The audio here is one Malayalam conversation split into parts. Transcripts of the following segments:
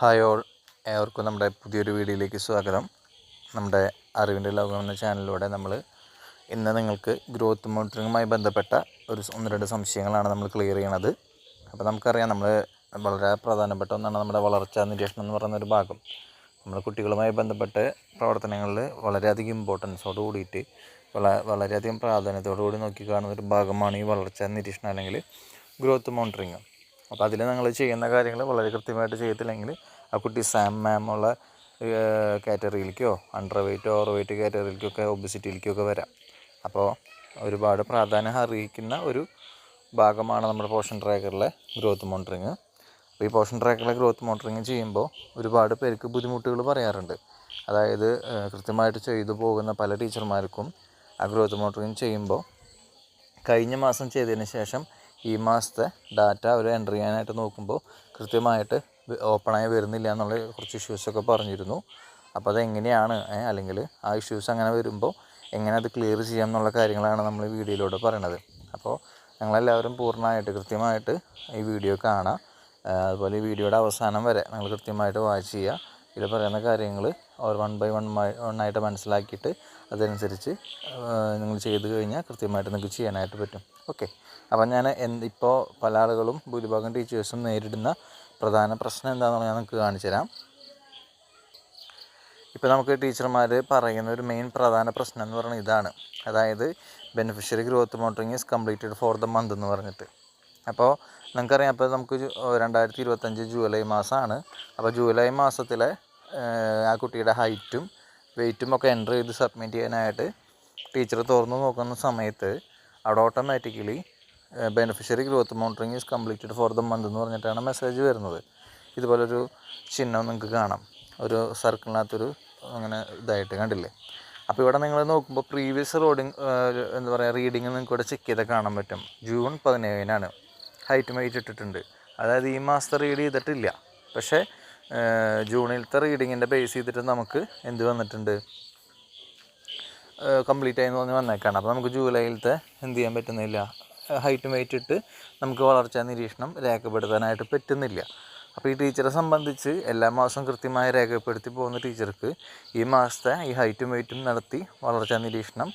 Hi all. ഏവർക്കും നമ്മുടെ പുതിയൊരു വീഡിയോയിലേക്ക് സ്വാഗതം. നമ്മുടെ അറിവിന്റെ ലോകം എന്ന ചാനലിലൂടെ നമ്മൾ ഇന്ന് നിങ്ങൾക്ക് ഗ്രോത്ത് മോണിറ്ററിങ്ങുമായി ബന്ധപ്പെട്ട ഒരു ഒന്ന് രണ്ട് സംശയങ്ങളാണ് നമ്മൾ ക്ലിയർ ചെയ്യണത്. അപ്പോൾ നമുക്കറിയാം നമ്മൾ വളരെ പ്രധാനപ്പെട്ട ഒന്നാണ് നമ്മുടെ വളർച്ചാ നിരീക്ഷണം എന്ന് പറയുന്ന ഒരു ഭാഗം. നമ്മൾ കുട്ടികളുമായി ബന്ധപ്പെട്ട് പ്രവർത്തനങ്ങളിൽ വളരെയധികം ഇമ്പോർട്ടൻസോട് കൂടിയിട്ട് വള വളരെയധികം പ്രാധാന്യത്തോടു കൂടി നോക്കി കാണുന്ന ഒരു ഭാഗമാണ് ഈ വളർച്ചാ നിരീക്ഷണം അല്ലെങ്കിൽ ഗ്രോത്ത് മോണിറ്ററിങ്. അപ്പോൾ അതിൽ നിങ്ങൾ ചെയ്യുന്ന കാര്യങ്ങൾ വളരെ കൃത്യമായിട്ട് ചെയ്തില്ലെങ്കിൽ ആ കുട്ടി സാം മാമുള്ള കാറ്റഗറിയിലേക്കോ അണ്ടർ വെയ്റ്റോ ഓവർ വെയ്റ്റ് കാറ്റഗറിയിലേക്കൊക്കെ ഒബിസിറ്റിയിലേക്കൊക്കെ വരാം. അപ്പോൾ ഒരുപാട് പ്രാധാന്യം അറിയിക്കുന്ന ഒരു ഭാഗമാണ് നമ്മുടെ പോഷൻ ട്രാക്കറിലെ ഗ്രോത്ത് മോണിറ്ററിങ്. അപ്പോൾ ഈ പോഷൻ ട്രാക്കറിലെ ഗ്രോത്ത് മോണിറ്ററിങ് ചെയ്യുമ്പോൾ ഒരുപാട് പേർക്ക് ബുദ്ധിമുട്ടുകൾ പറയാറുണ്ട്. അതായത് കൃത്യമായിട്ട് ചെയ്തു പോകുന്ന പല ടീച്ചർമാർക്കും ആ ഗ്രോത്ത് മോണിറ്ററിങ് ചെയ്യുമ്പോൾ കഴിഞ്ഞ മാസം ചെയ്തതിന് ശേഷം ഈ മാസത്തെ ഡാറ്റ അവർ എന്റർ ചെയ്യാനായിട്ട് നോക്കുമ്പോൾ കൃത്യമായിട്ട് ഓപ്പണായി വരുന്നില്ല എന്നുള്ള കുറച്ച് ഇഷ്യൂസൊക്കെ പറഞ്ഞിരുന്നു. അപ്പോൾ അതെങ്ങനെയാണ് അല്ലെങ്കിൽ ആ ഇഷ്യൂസ് അങ്ങനെ വരുമ്പോൾ എങ്ങനെ അത് ക്ലിയർ ചെയ്യാം എന്നുള്ള കാര്യങ്ങളാണ് നമ്മൾ ഈ വീഡിയോയിലൂടെ പറയണത്. അപ്പോൾ ഞങ്ങളെല്ലാവരും പൂർണമായിട്ട് കൃത്യമായിട്ട് ഈ വീഡിയോ കാണാം. അതുപോലെ ഈ വീഡിയോയുടെ അവസാനം വരെ നിങ്ങൾ കൃത്യമായിട്ട് വാച്ച് ചെയ്യുക. ഇതിൽ പറയുന്ന കാര്യങ്ങൾ വൺ ബൈ വൺ ആയിട്ട് മനസ്സിലാക്കിയിട്ട് അതനുസരിച്ച് നിങ്ങൾ ചെയ്തു കഴിഞ്ഞാൽ കൃത്യമായിട്ട് നിങ്ങൾക്ക് ചെയ്യാനായിട്ട് പറ്റും. ഓക്കെ. അപ്പം ഞാൻ ഇപ്പോൾ പല ആളുകളും ഭൂരിഭാഗം ടീച്ചേഴ്സും നേരിടുന്ന പ്രധാന പ്രശ്നം എന്താണെന്ന് ഞാൻ നിങ്ങൾക്ക് കാണിച്ചു തരാം. ഇപ്പോൾ നമുക്ക് ടീച്ചർമാർ പറയുന്ന ഒരു മെയിൻ പ്രധാന പ്രശ്നം എന്ന് പറയുന്നത് ഇതാണ്. അതായത് beneficiary growth monitoring is completed for the month എന്ന് പറഞ്ഞിട്ട്. അപ്പോൾ നിങ്ങൾക്കറിയാം അപ്പോൾ നമുക്ക് രണ്ടായിരത്തി ഇരുപത്തഞ്ച് ജൂലൈ മാസമാണ്. അപ്പോൾ ജൂലൈ മാസത്തിലെ ആ കുട്ടിയുടെ ഹൈറ്റും വെയിറ്റും ഒക്കെ എന്റർ ചെയ്ത് സബ്മിറ്റ് ചെയ്യാനായിട്ട് ടീച്ചർ തുറന്നു നോക്കുന്ന സമയത്ത് അവിടെ automatically beneficiary growth monitoring is completed for the month എന്ന് പറഞ്ഞിട്ടാണ് മെസ്സേജ് വരുന്നത്. ഇതുപോലൊരു ചിഹ്നം നിങ്ങൾക്ക് കാണാം. ഒരു സർക്കിളിനകത്തൊരു അങ്ങനെ ഇതായിട്ട് കണ്ടില്ലേ? അപ്പോൾ ഇവിടെ നിങ്ങൾ നോക്കുമ്പോൾ പ്രീവിയസ് റോഡിങ് എന്താ പറയുക റീഡിങ് നിങ്ങൾക്ക് ഇവിടെ ചെക്ക് ചെയ്താൽ കാണാൻ പറ്റും. ജൂൺ പതിനേഴിനാണ്. ഹൈറ്റ് വെയിറ്റ് ഇട്ടിട്ടുണ്ട്. അതായത് ഈ മാസത്തെ റീഡ് ചെയ്തിട്ടില്ല. പക്ഷേ ജൂണിലത്തെ റീഡിങ്ങിന്റെ ബേസ് ചെയ്തിട്ട് നമുക്ക് എന്ത് വന്നിട്ടുണ്ട്? കംപ്ലീറ്റ് ആയി തോന്നി വന്നേക്കാണ്. അപ്പോൾ നമുക്ക് ജൂലൈയിലത്തെ എന്ത് ചെയ്യാൻ പറ്റുന്നില്ല? ഹൈറ്റും വെയിറ്റ് ഇട്ട് നമുക്ക് വളർച്ചാ നിരീക്ഷണം രേഖപ്പെടുത്താനായിട്ട് പറ്റുന്നില്ല. അപ്പോൾ ഈ ടീച്ചറെ സംബന്ധിച്ച് എല്ലാ മാസവും കൃത്യമായി രേഖപ്പെടുത്തി പോകുന്ന ടീച്ചർക്ക് ഈ മാസത്തെ ഈ ഹൈറ്റും വെയിറ്റും നടത്തി വളർച്ചാ നിരീക്ഷണം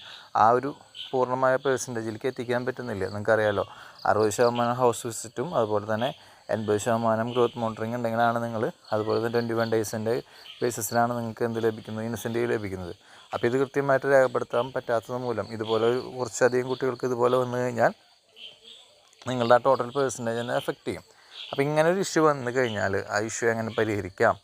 ആ ഒരു പൂർണമായ പേഴ്സന്റേജിലേക്ക് എത്തിക്കാൻ പറ്റുന്നില്ല. നിങ്ങൾക്കറിയാലോ അറുപത് ശതമാനം ഹൗസ് വിസിറ്റും അതുപോലെ തന്നെ എൺപത് ശതമാനം ഗ്രോത്ത് മോണിറ്ററിങ് ഉണ്ടെങ്കിലാണ് നിങ്ങൾ അതുപോലെ തന്നെ ട്വന്റി വൺ ഡേയ്സിന്റെ ബേസിസിലാണ് നിങ്ങൾക്ക് എന്ത് ലഭിക്കുന്നത് ഇൻസെന്റീവ് ലഭിക്കുന്നത്. അപ്പോൾ ഇത് കൃത്യമായിട്ട് രേഖപ്പെടുത്താൻ പറ്റാത്തത് മൂലം ഇതുപോലെ കുറച്ചധികം കുട്ടികൾക്ക് ഇതുപോലെ വന്നു കഴിഞ്ഞാൽ നിങ്ങളുടെ ആ ടോട്ടൽ പേഴ്സന്റേജ് തന്നെ എഫക്റ്റ് ചെയ്യും. അപ്പോൾ ഇങ്ങനെ ഒരു ഇഷ്യൂ വന്നു കഴിഞ്ഞാൽ ആ ഇഷ്യൂ എങ്ങനെ പരിഹരിക്കാം?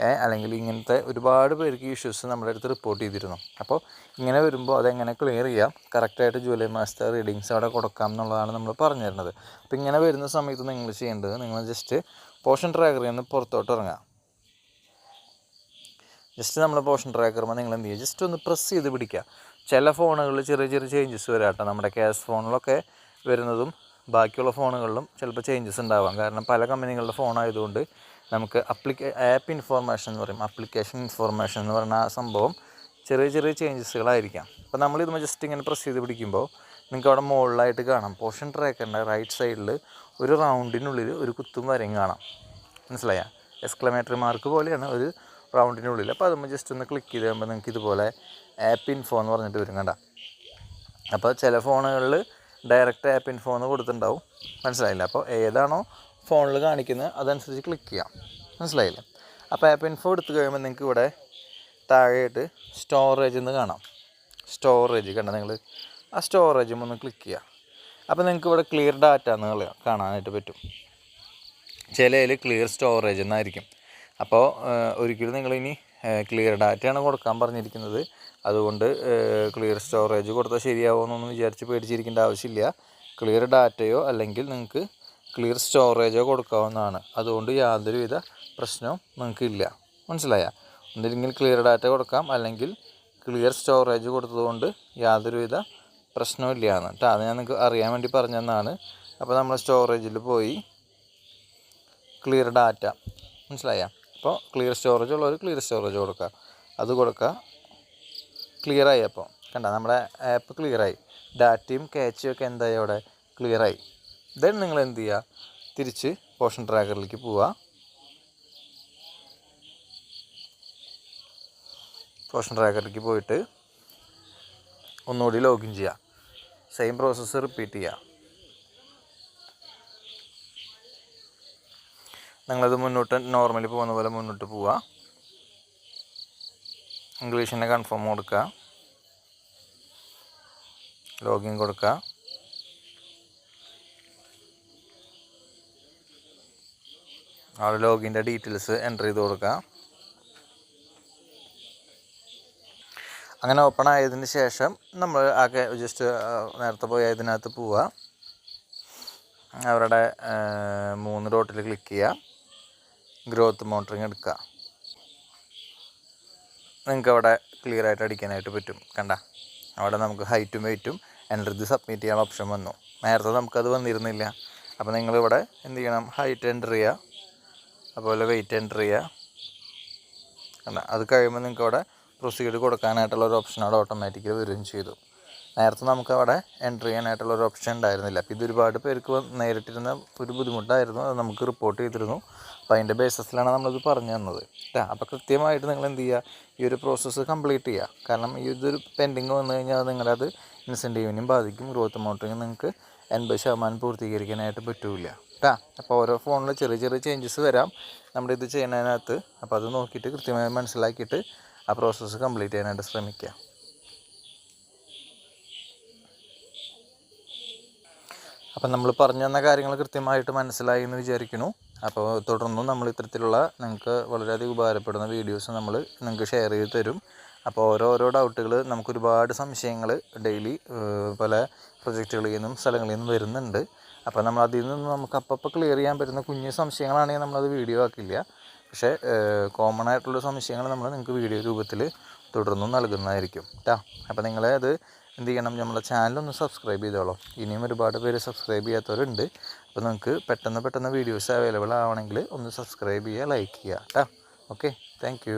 അല്ലെങ്കിൽ ഇങ്ങനത്തെ ഒരുപാട് പേർക്ക് ഇഷ്യൂസ് നമ്മുടെ അടുത്ത് റിപ്പോർട്ട് ചെയ്തിരുന്നു. അപ്പോൾ ഇങ്ങനെ വരുമ്പോൾ അതെങ്ങനെ ക്ലിയർ ചെയ്യാം? കറക്റ്റായിട്ട് ജൂലൈ മാസത്തെ റീഡിങ്സ് അവിടെ കൊടുക്കാം എന്നുള്ളതാണ് നമ്മൾ പറഞ്ഞു തരുന്നത്. അപ്പോൾ ഇങ്ങനെ വരുന്ന സമയത്ത് നിങ്ങൾ ചെയ്യേണ്ടത്. നിങ്ങൾ ജസ്റ്റ് പോഷൻ ട്രാക്കറിൽ നിന്ന് പുറത്തോട്ട് ഇറങ്ങാം ജസ്റ്റ് നമ്മൾ പോഷൻ ട്രാക്കറുമ്പോൾ നിങ്ങൾ എന്ത് ചെയ്യുക? ജസ്റ്റ് ഒന്ന് പ്രസ് ചെയ്ത് പിടിക്കുക. ചില ഫോണുകളിൽ ചെറിയ ചെറിയ ചേഞ്ചസ് വരാം കേട്ടോ. നമ്മുടെ ക്യാഷ് ഫോണിലൊക്കെ വരുന്നതും ബാക്കിയുള്ള ഫോണുകളിലും ചിലപ്പോൾ ചേഞ്ചസ് ഉണ്ടാവാം. കാരണം പല കമ്പനികളുടെ ഫോൺ ആയതുകൊണ്ട് നമുക്ക് അപ്ലിക്ക ആപ്പ് ഇൻഫോർമേഷൻ എന്ന് പറയും. അപ്ലിക്കേഷൻ ഇൻഫോർമേഷൻ എന്ന് പറയുന്ന ആ സംഭവം ചെറിയ ചെറിയ ചേഞ്ചസുകളായിരിക്കാം അപ്പോൾ നമ്മളിത് ജസ്റ്റ് ഇങ്ങനെ പ്രസ് ചെയ്ത് പിടിക്കുമ്പോൾ നിങ്ങൾക്ക് അവിടെ മുകളിലായിട്ട് കാണാം. പോർഷൻ ട്രാക്കറിന്റെ റൈറ്റ് സൈഡിൽ ഒരു റൗണ്ടിനുള്ളിൽ ഒരു കുത്തും വരയും കാണാം. മനസ്സിലായ? എക്സ്ക്ലമേറ്ററി മാർക്ക് പോലെയാണ് ഒരു റൗണ്ടിനുള്ളിൽ അപ്പോൾ അതുമ്പോൾ ജസ്റ്റ് ഒന്ന് ക്ലിക്ക് ചെയ്ത് കഴിയുമ്പോൾ നിങ്ങൾക്ക് ഇതുപോലെ ആപ്പ് ഇൻഫോ എന്ന് പറഞ്ഞിട്ട് വരും കണ്ട. അപ്പോൾ ചില ഫോണുകളിൽ ഡയറക്റ്റ് ആപ്പ് ഇൻഫോ എന്ന് കൊടുത്തിട്ടുണ്ടാവും. മനസ്സിലായില്ല? അപ്പോൾ ഏതാണോ ഫോണിൽ കാണിക്കുന്നത്. അതനുസരിച്ച് ക്ലിക്ക് ചെയ്യാം. മനസ്സിലായില്ലേ? അപ്പോൾ ആപ്പ് ഇൻഫോ എടുത്തു കഴിയുമ്പോൾ നിങ്ങൾക്ക് ഇവിടെ താഴെയായിട്ട് സ്റ്റോറേജ് എന്ന് കാണാം. സ്റ്റോറേജ് കണ്ട നിങ്ങൾ ആ സ്റ്റോറേജും ഒന്ന് ക്ലിക്ക് ചെയ്യുക അപ്പോൾ നിങ്ങൾക്ക് ഇവിടെ ക്ലിയർ ഡാറ്റ എന്ന് കാണാനായിട്ട് പറ്റും. ചിലയിൽ ക്ലിയർ സ്റ്റോറേജ് എന്നായിരിക്കും. അപ്പോൾ ഒരിക്കലും നിങ്ങളിനി ക്ലിയർ ഡാറ്റയാണ് കൊടുക്കാൻ പറഞ്ഞിരിക്കുന്നത്. അതുകൊണ്ട് ക്ലിയർ സ്റ്റോറേജ് കൊടുത്താൽ ശരിയാവുമെന്നൊന്നും വിചാരിച്ച് പേടിച്ചിരിക്കേണ്ട ആവശ്യമില്ല. ക്ലിയർ ഡാറ്റയോ അല്ലെങ്കിൽ നിങ്ങൾക്ക് ക്ലിയർ സ്റ്റോറേജോ കൊടുക്കാവുന്നതാണ്. അതുകൊണ്ട് യാതൊരുവിധ പ്രശ്നവും നിങ്ങൾക്കില്ല. മനസ്സിലായ? ഒന്നില്ലെങ്കിൽ ക്ലിയർ ഡാറ്റ കൊടുക്കാം. അല്ലെങ്കിൽ ക്ലിയർ സ്റ്റോറേജ് കൊടുത്തതുകൊണ്ട് യാതൊരുവിധ പ്രശ്നവും എന്ന് കേട്ടോ അത് ഞാൻ നിങ്ങൾക്ക് അറിയാൻ വേണ്ടി പറഞ്ഞതെന്നാണ് അപ്പോൾ നമ്മൾ സ്റ്റോറേജിൽ പോയി ക്ലിയർ ഡാറ്റ മനസ്സിലായ? അപ്പോൾ ക്ലിയർ സ്റ്റോറേജ് ഉള്ളവർ ക്ലിയർ സ്റ്റോറേജ് കൊടുക്കുക അത് കൊടുക്കുക ക്ലിയർ ആയി അപ്പോൾ കണ്ട നമ്മുടെ ആപ്പ് ക്ലിയറായി ഡാറ്റയും ക്യാച്ചും ഒക്കെ എന്തായി അവിടെ? ക്ലിയർ ആയി. ദെൻ നിങ്ങൾ എന്ത് ചെയ്യുക? തിരിച്ച് പോഷൻ ട്രാക്കറിലേക്ക് പോവുക. പോഷൻ ട്രാക്കറിലേക്ക് പോയിട്ട് ഒന്നുകൂടി ലോഗിൻ ചെയ്യുക. സെയിം പ്രോസസ്സ് റിപ്പീറ്റ് ചെയ്യുക. നിങ്ങളത് മുന്നോട്ട് നോർമലി പോകുന്ന പോലെ മുന്നോട്ട് പോവുക. ഇംഗ്ലീഷിന്റെ കൺഫേം കൊടുക്കുക. ലോഗിൻ കൊടുക്കുക. അവിടെ ലോഗിന്റെ ഡീറ്റെയിൽസ് എന്റർ ചെയ്ത് കൊടുക്കുക അങ്ങനെ ഓപ്പൺ ആയതിന് ശേഷം നമ്മൾ ആകെ ജസ്റ്റ് നേരത്തെ പോയി അതിനകത്ത് പോവുക അവരുടെ മൂന്ന് ഡോട്ടിൽ ക്ലിക്ക് ചെയ്യുക ഗ്രോത്ത് മോണിറ്ററിങ് എടുക്കുക നിങ്ങൾക്ക് അവിടെ ക്ലിയർ ആയിട്ട് അടിക്കാനായിട്ട് പറ്റും. കണ്ട? അവിടെ നമുക്ക് ഹൈറ്റും വെയിറ്റും എന്റർ ഇത് സബ്മിറ്റ് ചെയ്യാൻ ഓപ്ഷൻ വന്നു. നേരത്തെ നമുക്കത് വന്നിരുന്നില്ല. അപ്പോൾ നിങ്ങളിവിടെ എന്ത് ചെയ്യണം? ഹൈറ്റ് എന്റർ ചെയ്യുക അതുപോലെ വെയിറ്റ് എന്റർ ചെയ്യുക കണ്ട? അത് കഴിയുമ്പോൾ നിങ്ങൾക്ക് അവിടെ പ്രൊസീഡ് കൊടുക്കാനായിട്ടുള്ള ഒരു ഓപ്ഷൻ അവിടെ ഓട്ടോമാറ്റിക്കലി വരികയും ചെയ്തു. നേരത്തെ നമുക്ക് അവിടെ എന്റർ ചെയ്യാനായിട്ടുള്ള ഒരു ഓപ്ഷൻ ഉണ്ടായിരുന്നില്ല. അപ്പോൾ ഇത് ഒരുപാട് പേർക്ക് നേരിട്ടിരുന്ന ഒരു ബുദ്ധിമുട്ടായിരുന്നു. അത് നമുക്ക് റിപ്പോർട്ട് ചെയ്തിരുന്നു. അപ്പോൾ അതിന്റെ ബേസിസിലാണ് നമ്മളിത് പറഞ്ഞു തന്നത്. കേട്ടോ അപ്പോൾ കൃത്യമായിട്ട് നിങ്ങൾ എന്ത് ചെയ്യുക ഈ ഒരു പ്രോസസ്സ് കംപ്ലീറ്റ് ചെയ്യുക കാരണം ഈ ഇതൊരു പെൻഡിങ് വന്നു കഴിഞ്ഞാൽ നിങ്ങളത് ഇൻസെന്റീവിനെയും ബാധിക്കും. ഗ്രോത്ത് മോട്ടറിങ് നിങ്ങൾക്ക് എൺപത് ശതമാനം പൂർത്തീകരിക്കാനായിട്ട് പറ്റില്ല കേട്ടോ അപ്പോൾ ഓരോ ഫോണിൽ ചെറിയ ചെറിയ ചേഞ്ചസ് വരാം. നമ്മുടെ ഇത് ചെയ്യുന്നതിനകത്ത് അപ്പോൾ അത് നോക്കിയിട്ട് കൃത്യമായി മനസ്സിലാക്കിയിട്ട് ആ പ്രോസസ്സ് കംപ്ലീറ്റ് ചെയ്യാനായിട്ട് ശ്രമിക്കുക അപ്പം നമ്മൾ പറഞ്ഞു തന്ന കാര്യങ്ങൾ കൃത്യമായിട്ട് മനസ്സിലായി എന്ന് വിചാരിക്കുന്നു. അപ്പോൾ തുടർന്നും നമ്മൾ ഇത്തരത്തിലുള്ള നിങ്ങൾക്ക് വളരെയധികം ഉപകാരപ്പെടുന്ന വീഡിയോസ് നമ്മൾ നിങ്ങൾക്ക് ഷെയർ ചെയ്ത് തരും. അപ്പോൾ ഓരോരോ ഡൗട്ടുകൾ നമുക്കൊരുപാട് സംശയങ്ങൾ ഡെയിലി പല പ്രൊജക്റ്റുകളിൽ നിന്നും സ്ഥലങ്ങളിൽ നിന്നും വരുന്നുണ്ട്. അപ്പോൾ നമ്മൾ അതിൽ നിന്ന് നമുക്ക് അപ്പപ്പോൾ ക്ലിയർ ചെയ്യാൻ പറ്റുന്ന കുഞ്ഞു സംശയങ്ങളാണെങ്കിൽ നമ്മളത് വീഡിയോ ആക്കില്ല. പക്ഷേ കോമൺ ആയിട്ടുള്ള സംശയങ്ങൾ നമ്മൾ നിങ്ങൾക്ക് വീഡിയോ രൂപത്തിൽ തുടർന്നും നൽകുന്നതായിരിക്കും കേട്ടോ അപ്പോൾ നിങ്ങളെ അത് എന്ത് ചെയ്യണം? നമ്മുടെ ചാനലൊന്ന് സബ്സ്ക്രൈബ് ചെയ്തോളൂ. ഇനിയും ഒരുപാട് പേര് സബ്സ്ക്രൈബ് ചെയ്യാത്തവരുണ്ട്. അപ്പോൾ നിങ്ങൾക്ക് പെട്ടെന്ന് പെട്ടെന്ന് വീഡിയോസ് അവൈലബിൾ ആവണമെങ്കിൽ ഒന്ന് സബ്സ്ക്രൈബ് ചെയ്യുക ലൈക്ക് ചെയ്യുക കേട്ടോ ഓക്കെ താങ്ക്